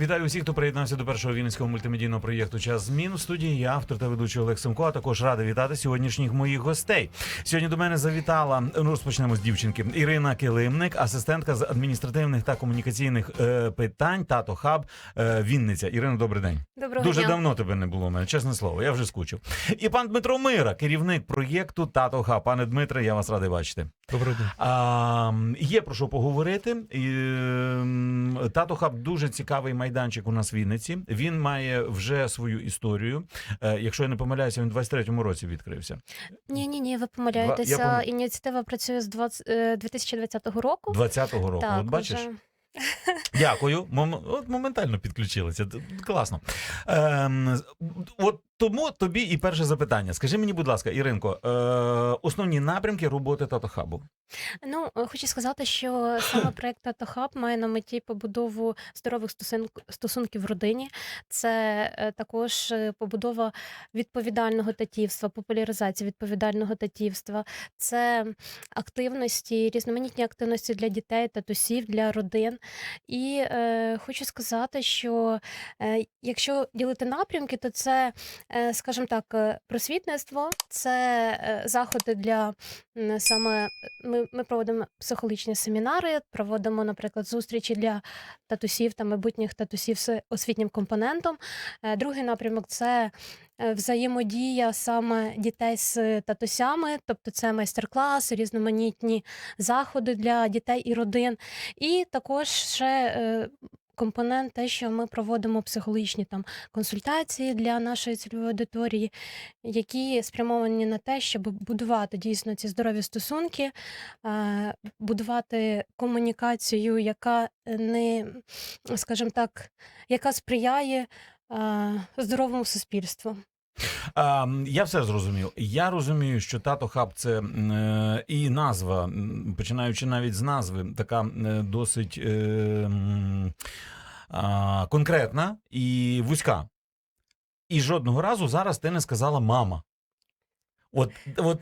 Вітаю усіх, хто приєднався до першого вінницького мультимедійного проєкту Час змін. В студії я, автор та ведучий Олег Семко, а також радий вітати сьогоднішніх моїх гостей. Сьогодні до мене завітала. Ну розпочнемо з дівчинки. Ірина Килимник, асистентка з адміністративних та комунікаційних е, питань. Тато Хаб е, Вінниця. Ірина, добрий день. Доброго Дуже дня. давно тебе не було. у мене, чесне слово. Я вже скучив. І пан Дмитро Мира, керівник проєкту Тато Хаб. Пане Дмитре, я вас радий бачити. Доброго дня. А, є про що поговорити. І, Тато Хаб дуже цікавий майданчик у нас в Вінниці. Він має вже свою історію. Е, якщо я не помиляюся, він у 23-му році відкрився. Ні, ні, ні, ви помиляєтеся. пом... Ініціатива працює з 20, е, 2020 року. 20-го року. Так, От бачиш? Вже... Дякую. Мом... От моментально підключилися. Класно. Ем, от тому тобі і перше запитання. Скажи мені, будь ласка, Іринко, е, основні напрямки роботи Тато Хабу. Ну, е, хочу сказати, що саме проект Тато Хаб має на меті побудову здорових стосунк- стосунків в родині. Це е, також е, побудова відповідального татівства, популяризація відповідального татівства, це активності, різноманітні активності для дітей, татусів, для родин. І е, хочу сказати, що е, якщо ділити напрямки, то це, скажімо так, е, просвітництво, це е, заходи для саме ми, ми проводимо психологічні семінари, проводимо, наприклад, зустрічі для татусів та майбутніх татусів з освітнім компонентом. Е, Другий напрямок це е, взаємодія саме дітей з татусями, тобто це майстер-класи, різноманітні заходи для дітей і родин. І також ще е, компонент, те, що ми проводимо психологічні там консультації для нашої цільової аудиторії, які спрямовані на те, щоб будувати дійсно ці здорові стосунки, будувати комунікацію, яка не, скажімо так, яка сприяє здоровому суспільству. А, я все зрозумів. Я розумію, що тато хаб це е, і назва, починаючи навіть з назви, така е, досить е, конкретна і вузька. І жодного разу зараз ти не сказала мама. От, от,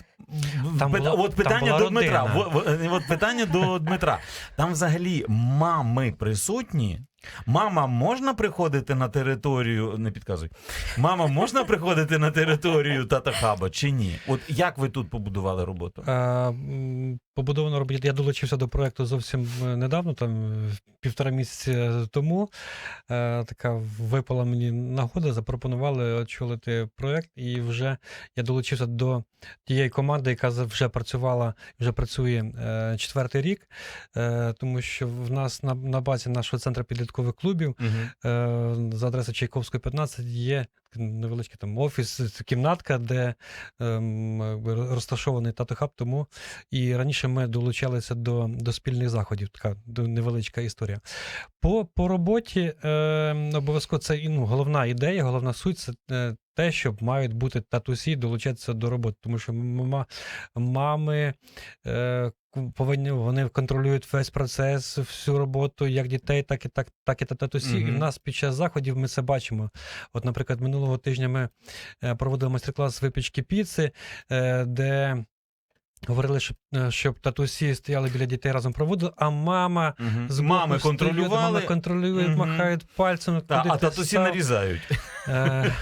Там пит- була- от питання була до Дмитра. во- От питання до Дмитра. Там взагалі мами присутні. Мама можна приходити на територію, не підказуй. Мама, можна приходити на територію Тата Хаба чи ні? От як ви тут побудували роботу? Е, Побудовано робити. Я долучився до проекту зовсім е, недавно, там е, півтора місяці тому. Е, Така випала мені нагода, запропонували очолити проект, і вже я долучився до тієї команди, яка вже працювала, вже працює четвертий рік, тому що в нас на, на базі нашого центру підліткових клубів Угу. За адресою Чайковської 15 є невеличкий там офіс, кімнатка, де ем, розташований татохаб. Тому і раніше ми долучалися до, до спільних заходів. Така невеличка історія. По, по роботі е, обов'язково це ну, головна ідея, головна суть це е, те, щоб мають бути татусі долучатися до роботи, тому що мама, мами. Е, Повинні вони контролюють весь процес, всю роботу, як дітей, так і так, так і татусів. І в нас під час заходів ми це бачимо. От, наприклад, минулого тижня ми е, проводили майстер-клас випічки піци, е, де говорили, щоб, е, щоб татусі стояли біля дітей разом проводили, а мама Угу. з боку Мами контролювали, мами контролюють, Мгм. махають пальцем. та, а татусі став. нарізають. Е,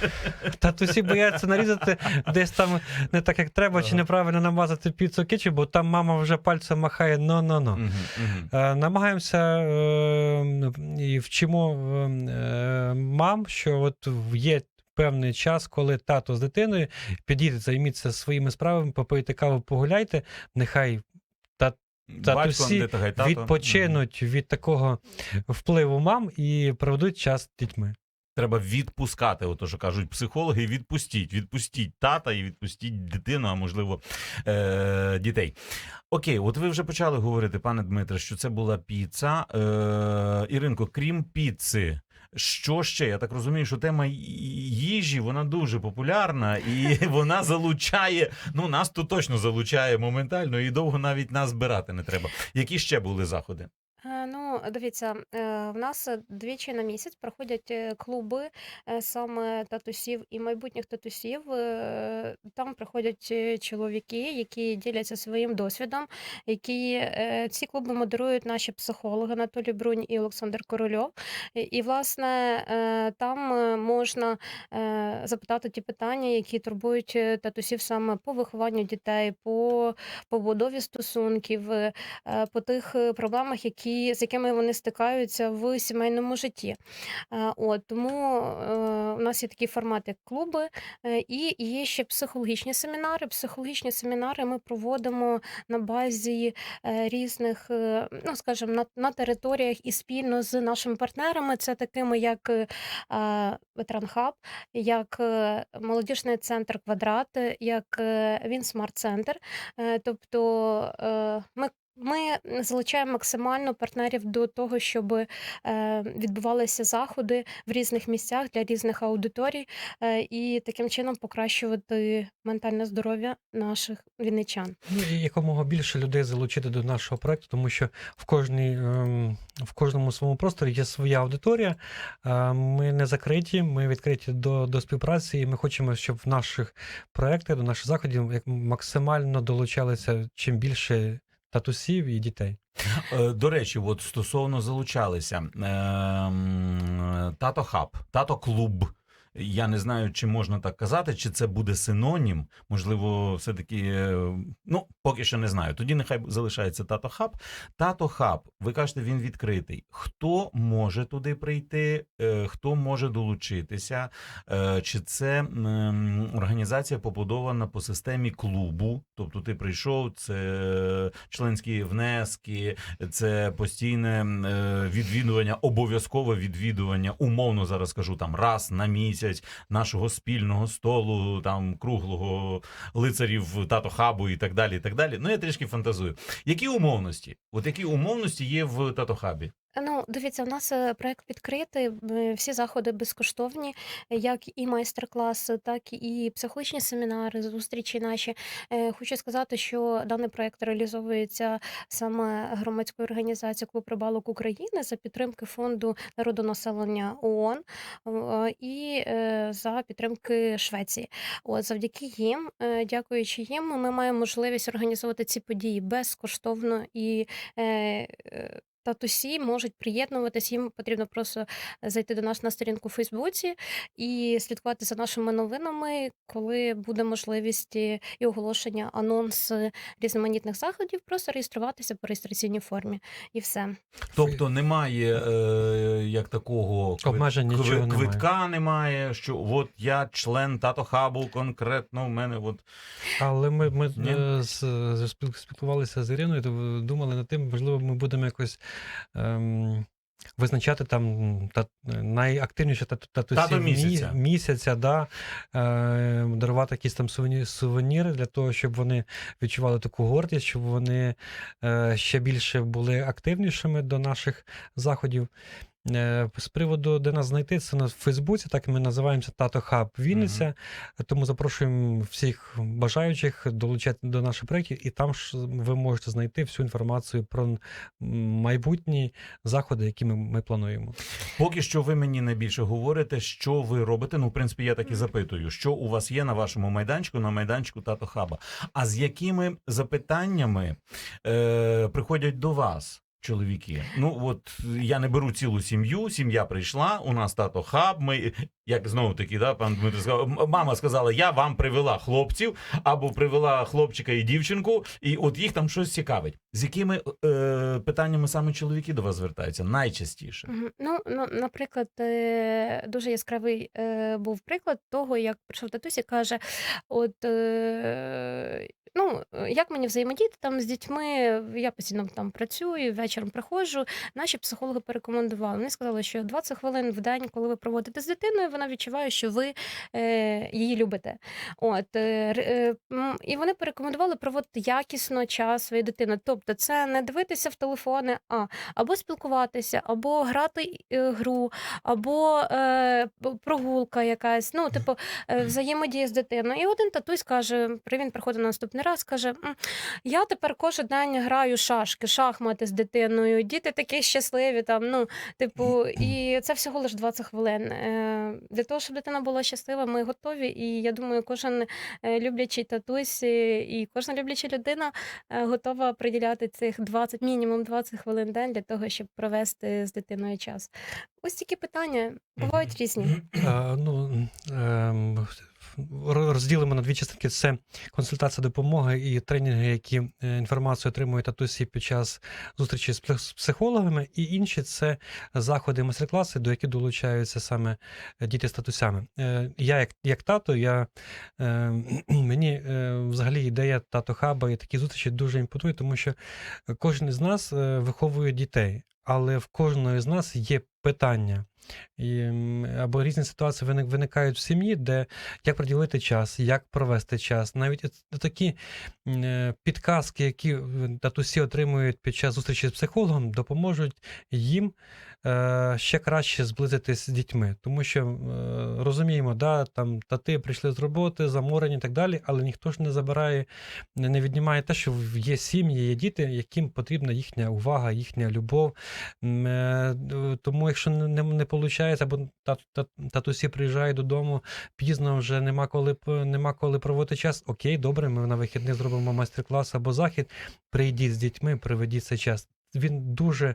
Татусі бояться нарізати десь там не так, як треба, чи неправильно намазати піцу кетчуп, бо там мама вже пальцем махає но-но-но. Е, Намагаємося е, і вчимо е, мам, що от є певний час, коли тато з дитиною підійде, займіться своїми справами, попийте каву, погуляйте, нехай татусі та тато. відпочинуть від такого впливу мам і проведуть час з дітьми. Треба відпускати, ото що кажуть психологи, відпустіть, відпустіть тата і відпустіть дитину, а можливо е- дітей. Окей, от ви вже почали говорити, пане Дмитре, що це була піца. Е- Іринко, крім піци. Що ще? Я так розумію, що тема їжі вона дуже популярна і вона залучає. Ну, нас тут точно залучає моментально і довго навіть нас збирати не треба. Які ще були заходи? Е, Ну, дивіться, е, в нас е, двічі на місяць проходять е, клуби саме татусів і майбутніх татусів. Там приходять чоловіки, які діляться своїм досвідом, які ці клуби модерують наші психологи Анатолій Брунь і Олександр Корольов. І, власне, там можна запитати ті питання, які турбують татусів саме по вихованню дітей, по побудові стосунків, по тих проблемах, які, з якими вони стикаються в сімейному житті. Е, От, тому е, у нас є такий формат, як клуби, е, і є ще психологічні семінари. Психологічні семінари ми проводимо на базі різних, ну скажімо, на, на територіях і спільно з нашими партнерами. Це такими, як е, як молодіжний центр Квадрат, як Він Смарт Центр. Е, Тобто ми. Ми залучаємо максимально партнерів до того, щоб е, відбувалися заходи в різних місцях для різних аудиторій, е, і таким чином покращувати ментальне здоров'я наших вінничан. Ну якомога більше людей залучити до нашого проекту, тому що в кожній ем, в кожному своєму просторі є своя аудиторія. Е, Ми не закриті, ми відкриті до, до співпраці, і ми хочемо, щоб в наших проектах, до наших заходів як максимально долучалися чим більше татусів і дітей. Е, До речі, от стосовно залучалися ем, тато хаб, тато клуб. Я не знаю, чи можна так казати, чи це буде синонім. Можливо, все-таки, е, ну, поки що не знаю. Тоді нехай залишається тато хаб. Тато хаб, ви кажете, він відкритий. Хто може туди прийти, Е, хто може долучитися? Е, Чи це організація побудована по системі клубу? Тобто ти прийшов, це членські внески, це постійне відвідування, обов'язкове відвідування, умовно зараз скажу там раз на місяць нашого спільного столу, там круглого лицарів тато хабу і так далі. І так далі. Ну я трішки фантазую. Які умовності? От які умовності є в тато хабі? Ну, дивіться, у нас е, проект відкритий, всі заходи безкоштовні, як і майстер-класи, так і психологічні семінари, зустрічі наші. Е, Хочу сказати, що даний проект реалізовується саме громадською організацією Клуб рибалок України за підтримки фонду народонаселення ООН е, і за підтримки Швеції. От завдяки їм, дякуючи їм, ми маємо можливість організовувати ці події безкоштовно і. Татусі можуть приєднуватись, їм потрібно просто зайти до нас на сторінку у Фейсбуці і слідкувати за нашими новинами, коли буде можливість і оголошення, анонс різноманітних заходів, просто реєструватися по реєстраційній формі і все. Тобто немає е, як такого квит- Обмежень кви- нічого немає. квитка немає, що от я член тато хабу конкретно в мене от Але ми, ми е, з, з- спілкувалися з Іриною, то думали над тим, можливо, ми будемо якось ем, визначати там та, найактивніші тат- Тато місяця. місяця, да, е, дарувати якісь там сувені- сувеніри для того, щоб вони відчували таку гордість, щоб вони е, ще більше були активнішими до наших заходів. Е, З приводу, де нас знайти, це на Фейсбуці, так ми називаємося Тато Хаб Вінниця. Тому запрошуємо всіх бажаючих долучати до наших проєктів, і там ж ви можете знайти всю інформацію про майбутні заходи, які ми, ми плануємо. Поки що ви мені найбільше говорите, що ви робите. Ну, в принципі, я так і запитую, що у вас є на вашому майданчику, на майданчику Тато Хаба. А з якими запитаннями е, приходять до вас? Чоловіки, ну от я не беру цілу сім'ю. Сім'я прийшла. У нас тато хаб. Ми як знову таки, да, пан Дмитро сказав, мама сказала: я вам привела хлопців або привела хлопчика і дівчинку, і от їх там щось цікавить. З якими е, питаннями саме чоловіки до вас звертаються найчастіше? Ну, ну, наприклад, е, дуже яскравий е, був приклад того, як прийшов татусь і каже: от е, ну, як мені взаємодіяти там з дітьми? Я постійно там працюю, вечором приходжу. Наші психологи порекомендували. Вони сказали, що 20 хвилин в день, коли ви проводите з дитиною, вона відчуває, що ви е, її любите. От, е, е, і вони порекомендували проводити якісно час своєї дитини. Тобто, це не дивитися в телефони, а або спілкуватися, або грати е, гру, або е, прогулка якась. Ну, типу, е, взаємодія з дитиною. І один татусь каже, він приходить на наступний раз каже: я тепер кожен день граю шашки, шахмати з дитиною. Діти такі щасливі. Там, ну, типу, і це всього лише 20 хвилин. Е, Для того, щоб дитина була щаслива, ми готові. І я думаю, кожен е, люблячий татусь е, і кожна любляча людина готова приділяти цих 20, мінімум 20 хвилин день для того, щоб провести з дитиною час. Ось такі питання бувають різні. Е, ну, ем, розділимо на дві частинки: це консультація допомоги і тренінги, які е, інформацію отримують татусі під час зустрічі з психологами, і інші це заходи, майстер-класи, до яких долучаються саме діти з татусями. Е, Я, як, як тато, я, е, мені е, взагалі ідея тато хаба і такі зустрічі дуже імпонує, тому що кожен із нас е, виховує дітей, але в кожного з нас є питання. І, або різні ситуації виник- виникають в сім'ї, де як приділити час, як провести час. Навіть такі е, підказки, які е, татусі отримують під час зустрічі з психологом, допоможуть їм ще краще зблизитись з дітьми. Тому що е, розуміємо, да, там тати прийшли з роботи, заморені і так далі, але ніхто ж не забирає, не віднімає те, що є сім'ї, є діти, яким потрібна їхня увага, їхня любов. Е, Тому, якщо не, не, не виходить, або тат, тат, татусі приїжджають додому, пізно вже нема коли, нема коли проводити час. Окей, добре, ми на вихідних зробимо майстер-клас або захід. Прийдіть з дітьми, проведіть цей час. Він дуже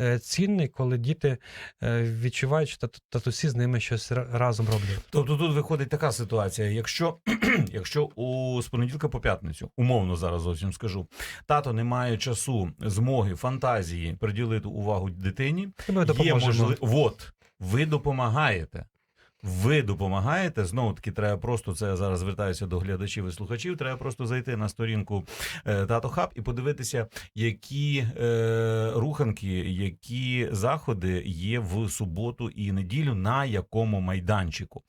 е, цінний, коли діти е, відчувають, що тат- татусі з ними щось разом роблять. Тобто тут виходить така ситуація. Якщо, якщо у з понеділка по п'ятницю, умовно зараз зовсім скажу, тато не має часу, змоги, фантазії приділити увагу дитині, ми є можливо. От, ви допомагаєте. Ви допомагаєте. Знову таки, треба просто це я зараз звертаюся до глядачів і слухачів. Треба просто зайти на сторінку е, Тато Хаб і подивитися, які е, руханки, які заходи є в суботу і неділю, на якому майданчику.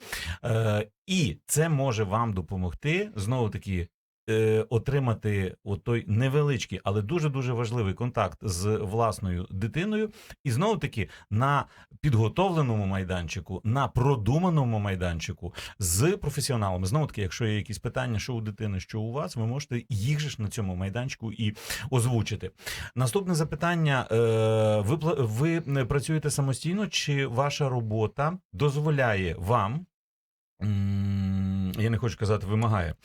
Е, і це може вам допомогти знову таки. Е, Отримати от той невеличкий, але дуже дуже важливий контакт з власною дитиною, і знову таки на підготовленому майданчику, на продуманому майданчику з професіоналами. Знову таки, якщо є якісь питання, що у дитини, що у вас, ви можете їх же ж на цьому майданчику і озвучити. Наступне запитання: е, ви ви працюєте самостійно, чи ваша робота дозволяє вам? Я не хочу казати, вимагає,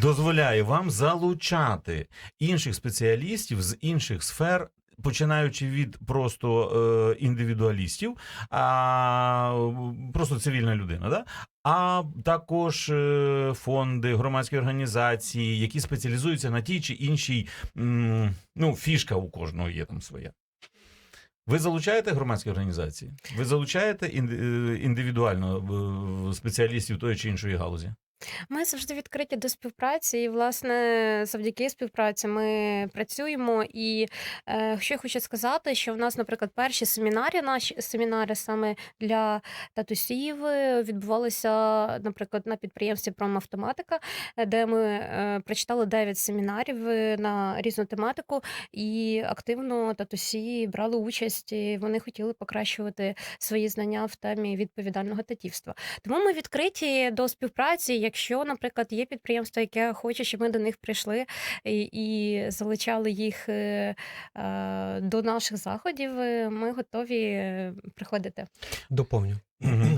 дозволяє вам залучати інших спеціалістів з інших сфер, починаючи від просто е, індивідуалістів, а просто цивільна людина, да? а також е, фонди, громадські організації, які спеціалізуються на тій чи іншій, м, ну, фішка у кожного є там своя. Ви залучаєте громадські організації? Ви залучаєте е, індивідуально е, спеціалістів тої чи іншої галузі? Ми завжди відкриті до співпраці, і власне завдяки співпраці ми працюємо. І е, що я хочу сказати, що в нас, наприклад, перші семінари, наші семінари саме для татусів е, відбувалися, наприклад, на підприємстві Промавтоматика, е, де ми е, прочитали 9 семінарів е, на різну тематику, і активно татусі брали участь. і Вони хотіли покращувати свої знання в темі відповідального татівства. Тому ми відкриті до співпраці. Якщо, наприклад, є підприємство, яке хоче, щоб ми до них прийшли і, і залучали їх е, е, до наших заходів, е, ми готові приходити. Доповню.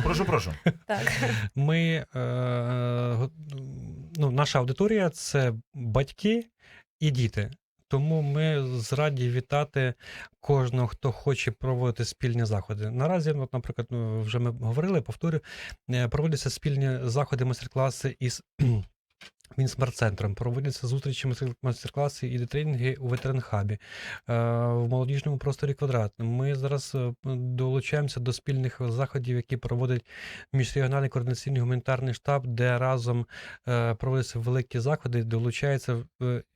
Прошу, прошу. Так. Ми, е, ну, наша аудиторія це батьки і діти. Тому ми зраді вітати кожного, хто хоче проводити спільні заходи. Наразі, от, наприклад, ну, вже ми говорили, повторю, е, проводяться спільні заходи, майстер-класи із Мінсмарт-центром, проводяться зустрічі, майстер- майстер-класи і тренінги у ветеринхабі, е, в молодіжному просторі квадрат. Ми зараз е, долучаємося до спільних заходів, які проводить міжрегіональний координаційний гуманітарний штаб, де разом е, проводяться великі заходи, долучаються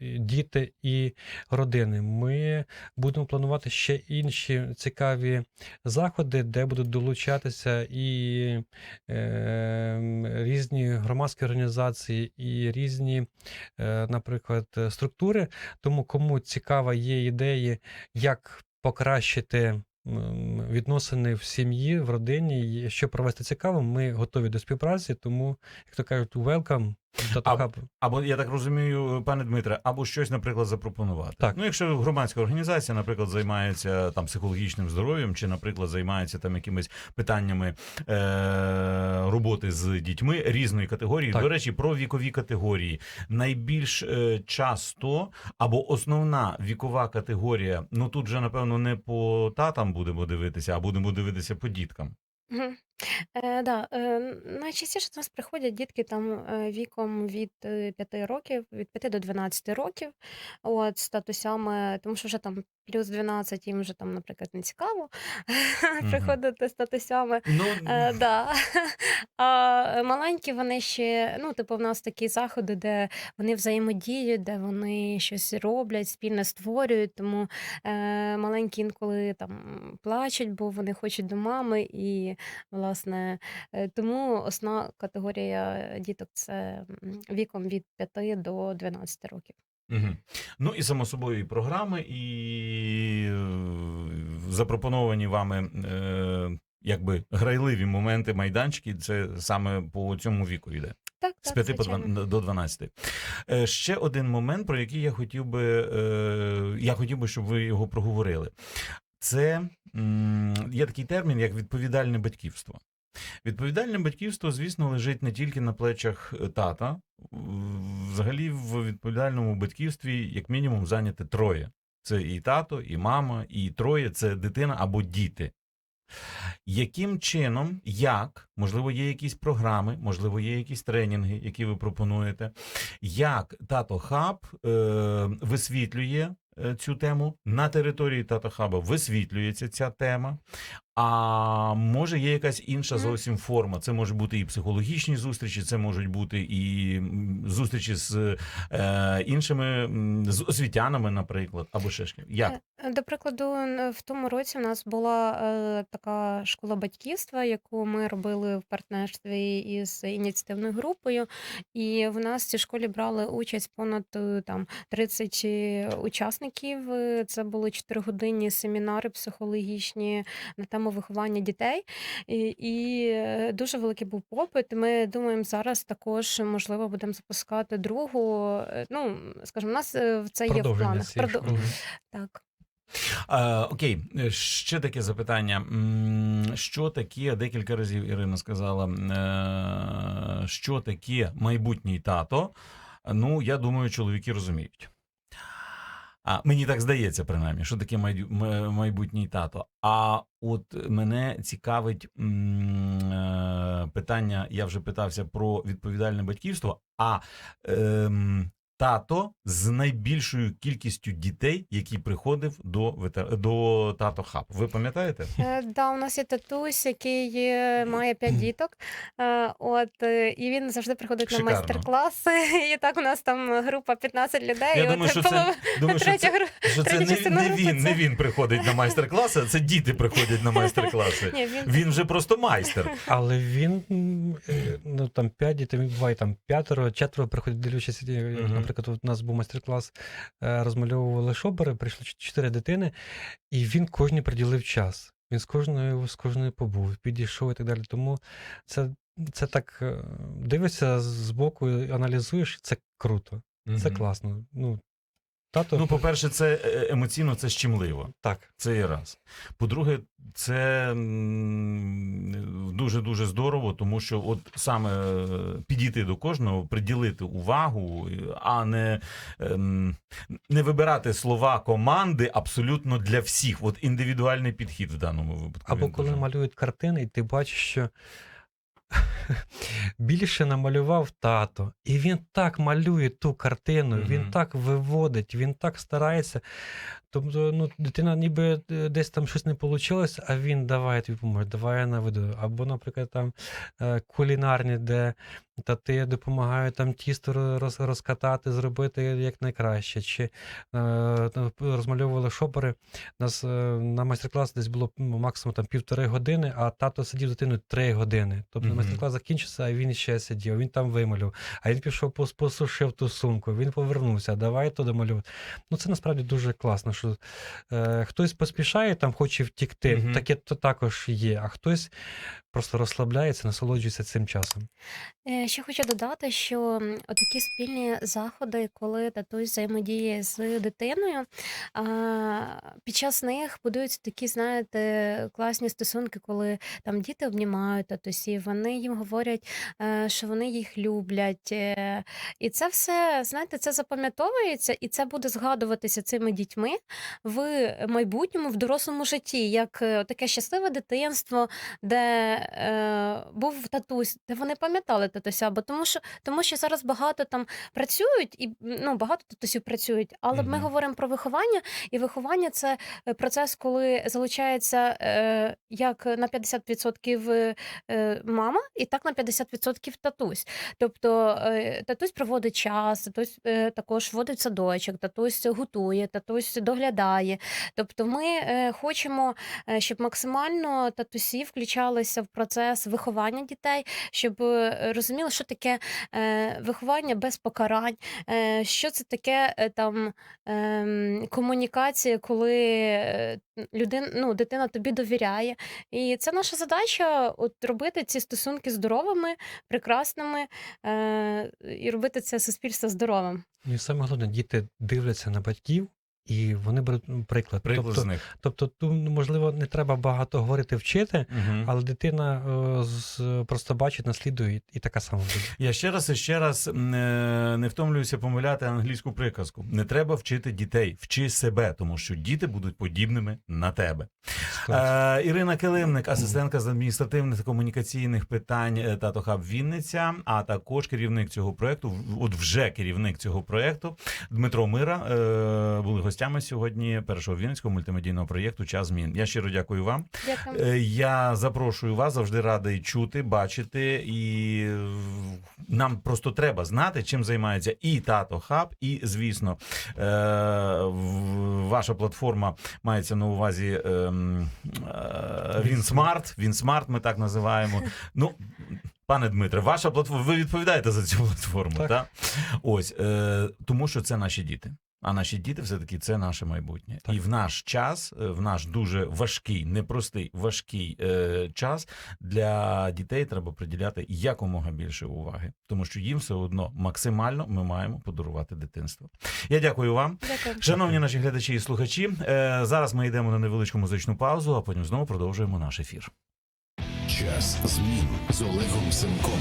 діти і родини. Ми будемо планувати ще інші цікаві заходи, де будуть долучатися і різні громадські організації, і різні, е, наприклад, е, структури. Тому кому цікава є ідеї, як покращити. Відносини в сім'ї, в родині, що провести цікаво, ми готові до співпраці, тому, як то кажуть, welcome, Тато А- Або я так розумію, пане Дмитре, або щось, наприклад, запропонувати. Так. Ну, якщо громадська організація, наприклад, займається там психологічним здоров'ям, чи, наприклад, займається там якимись питаннями е- роботи з дітьми різної категорії. Так. До речі, про вікові категорії. Найбільш е- часто або основна вікова категорія, ну тут вже напевно не по татам будемо дивитися, а будемо дивитися по діткам. Е, да, е, найчастіше до нас приходять дітки там е, віком від 5 років, від 5 до 12 років, от, з татусями, тому що вже там плюс 12 їм вже там, наприклад, не цікаво приходити з татусями. Ну, Е, да. А маленькі вони ще, ну, типу, в нас такі заходи, де вони взаємодіють, де вони щось роблять, спільно створюють. Тому е, маленькі інколи там плачуть, бо вони хочуть до мами. І, власне, е, тому основна категорія діток це віком від 5 до 12 років. Угу. Ну і само собою і програми, і е, запропоновані вами е, якби грайливі моменти, майданчики. Це саме по цьому віку йде. Так, З так, 5 по звичайно. 2, до 12. Е, ще один момент, про який я хотів би, е, я хотів би, щоб ви його проговорили. Це є такий термін, як відповідальне батьківство. Відповідальне батьківство, звісно, лежить не тільки на плечах е, тата. Взагалі, в відповідальному батьківстві, як мінімум, зайняти троє. Це і тато, і мама, і троє це дитина або діти. Яким чином, як, можливо, є якісь програми, можливо, є якісь тренінги, які ви пропонуєте, як Тато Хаб е, висвітлює цю тему на території Татахаба висвітлюється ця тема. А може є якась інша зовсім форма. Це може бути і психологічні зустрічі, це можуть бути і зустрічі з е, іншими з освітянами, наприклад, або ще ж як. Е, До прикладу, в тому році в нас була е, така школа батьківства, яку ми робили в партнерстві із ініціативною групою. І в нас в цій школі брали участь понад е, там 30 учасників. Е, Це були 4-годинні семінари психологічні на тему виховання дітей. І, і е, дуже великий був попит. Ми думаємо, зараз також можливо будемо запускати другу. Е, Ну, скажімо, у нас е, це є в планах. цієї Продо- Так. Е, окей, ще таке запитання. Що таке, декілька разів Ірина сказала, що таке майбутній тато? Ну, я думаю, чоловіки розуміють. А мені так здається, принаймні, що таке майбутній тато. А от мене цікавить е, питання, я вже питався про відповідальне батьківство. А ем, тато з найбільшою кількістю дітей, який приходив до ветер... до тато хаб. Ви пам'ятаєте? Е, Да, у нас є татусь, який має п'ять діток. Е, От е, і він завжди приходить Шикарно. на майстер-класи. І так у нас там група 15 людей. Я і думаю, от що це, полов- думаю, що третя це, що це не, не групи він, не він приходить на майстер-класи, а це діти приходять на майстер-класи. Ні, він Він вже просто майстер. Але він ну там п'ять дітей, буває там п'ятеро, четверо приходять дивлячись. Мгм. Наприклад, у нас був майстер-клас, е, розмальовували шопери, прийшло чотири дитини, і він кожній приділив час. Він з кожною з кожною побув, підійшов і так далі. Тому це, це так е, дивишся збоку, і аналізуєш, це круто, це класно. Ну, тато, Ну, по-перше, це е, емоційно, це щемливо. так. Це є раз. По-друге, це дуже-дуже здорово, тому що от саме е, підійти до кожного, приділити увагу, а не, ем, не вибирати слова команди абсолютно для всіх. От індивідуальний підхід в даному випадку. Або коли дуже- малюють картини, і ти бачиш, що більше намалював тато, і він так малює ту картину, він так виводить, він так старається. Тобто, ну, дитина ніби е, десь там щось не вийшло, а він давай я тобі поможу, давай я наведу. Або, наприклад, там е, кулінарні, де тати допомагають там тісто роз, розкатати, зробити як найкраще. Чи е, розмальовували шопери. Нас на майстер-клас десь було максимум там півтори години, а тато сидів з дитиною три години. Тобто Мгм. майстер-клас закінчився, а він ще сидів, він там вималював, а він пішов посушив ту сумку, він повернувся, давай то домалювати. Ну це насправді дуже класно, що е, хтось поспішає, там хоче втікти, Угу. таке то також є, а хтось просто розслабляється, насолоджується цим часом. Е, Ще хочу додати, що м, отакі спільні заходи, коли татусь взаємодіє з дитиною, під час них будуються такі, знаєте, класні стосунки, коли там діти обнімають татусів, вони їм говорять, е, що вони їх люблять. е, І це все, знаєте, це запам'ятовується, і це буде згадуватися цими дітьми в майбутньому, в дорослому житті, як таке щасливе дитинство, де е, був татусь, де вони пам'ятали татуся, бо тому що тому що зараз багато там працюють, і ну багато татусів працюють, але ми говоримо про виховання, і виховання це процес, коли залучається е, як на 50% е, мама, і так на 50% татусь. Тобто е, татусь проводить час, татусь е, також водить в садочок, татусь готує, татусь доглядає. Тобто, ми е, хочемо, е, щоб максимально татусі включалися в процес виховання дітей, щоб е, розуміли, що таке е, виховання без покарань, е, що це таке там ем, комунікація, коли е, людин, ну, дитина тобі довіряє. І це наша задача от робити ці стосунки здоровими, прекрасними і робити це суспільство здоровим. І саме головне, діти дивляться на батьків. І вони беруть ну, приклад. Приклад тобто, з них. тобто, тут, можливо, не треба багато говорити, вчити, Мгм. але дитина е, з, просто бачить, наслідує, і, така сама буде. Я ще раз і ще раз е, не втомлююся помиляти англійську приказку. Не треба вчити дітей, вчи себе, тому що діти будуть подібними на тебе. Е, Ірина Килимник, асистентка з адміністративних та комунікаційних питань е, Тато Хаб Вінниця, а також керівник цього проекту. От вже керівник цього проекту Дмитро Мира е, були гостями сьогодні першого вінницького мультимедійного проєкту Час змін. Я щиро дякую вам. Дякую. Е, Я запрошую вас завжди радий чути, бачити, і нам просто треба знати, чим займається і тато хаб, і звісно, е, ваша платформа мається на увазі ем, е, Вінсмарт. Вінсмарт, ми так називаємо. Ну. Пане Дмитре, ваша платформа, ви відповідаєте за цю платформу, так? Так. Ось е, тому, що це наші діти. А наші діти все-таки це наше майбутнє. Так. І в наш час, е, в наш дуже важкий, непростий, важкий е, час для дітей треба приділяти якомога більше уваги, тому що їм все одно максимально ми маємо подарувати дитинство. Я дякую вам, Дякую. шановні наші глядачі і слухачі. Е, зараз ми йдемо на невеличку музичну паузу, а потім знову продовжуємо наш ефір. Час змін з Олегом Сенком.